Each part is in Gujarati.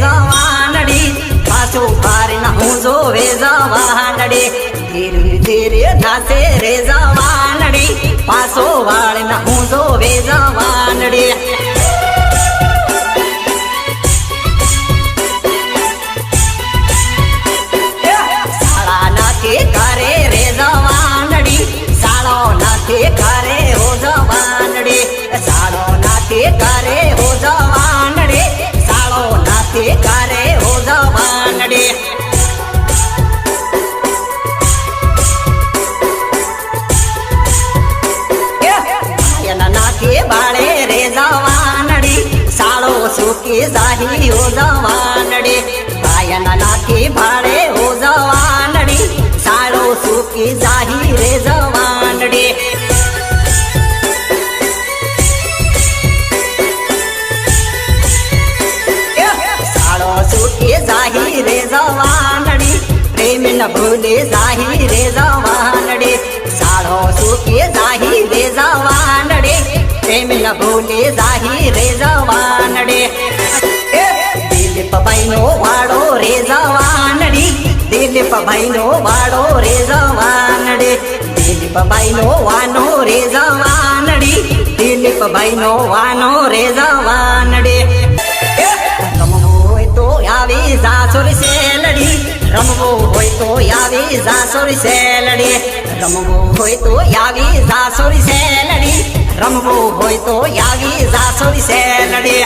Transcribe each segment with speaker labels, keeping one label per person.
Speaker 1: જવાનડી પાછું ના હું જોવે જવાનડી ધીરે ધીરે નાસે રે જવાનડી સુકી જાહી ઓ જવાનડી ભાયના નાથી ભાડે ઓ જવાનડી શાળો સુકી જાહી રે જવાનડી શાળો સુકી જાહી રે જવાનડી પ્રેમ ન ભૂલે જાહી રે જવાનડે સાળો સુકી જાહી રે જવાનડે પ્રેમ ન ભૂલે જાહી રે જવાનડી દિલીપ ભાઈનો વાડો રે જવાનડી દિલીપ ભાઈનો વાનો રે જવાનડી દિલીપ ભાઈનો વાનો રે જવાનડી રમવો હોય તો આવી જાસોરી સેલડી રમવો હોય તો આવી જાસોરી સેલડી રમવો હોય તો આવી જાસોરી સેલડી રમવો હોય તો આવી જાસોરી સેલડી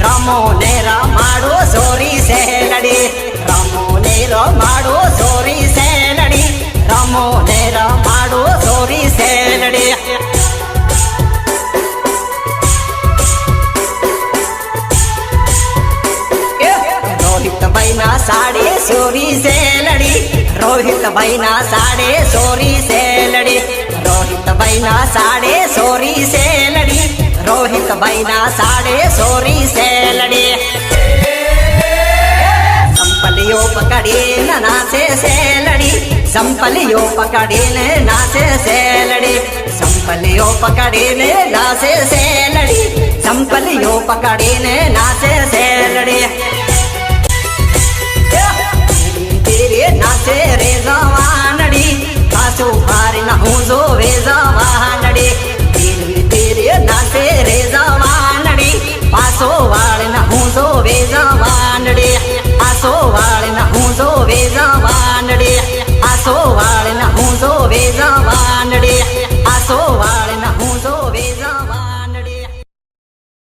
Speaker 1: સેલડી રમો ને રમાડો સોરી સેલડી રમો ને રમાડો સોરી સેલડી રમો ને રમાડો સોરી સેલડી રોહિત ભાઈ ના સાડે સોરી સેલડી રોહિત ભાઈ ના સાડે સોરી સેલડી રોહિત ભાઈ ના સાડે સોરી રોહિત ભાઈ ના સાડે સોરી સેલડી. સંપલીઓ પકડીને નાચે સેલડી. સંપલીઓ પકડીને નાચે સેલડી. સંપલીઓ પકડીને નાચે સેલડી. સંપલીઓ પકડીને નાચે સેલડી. વાનડે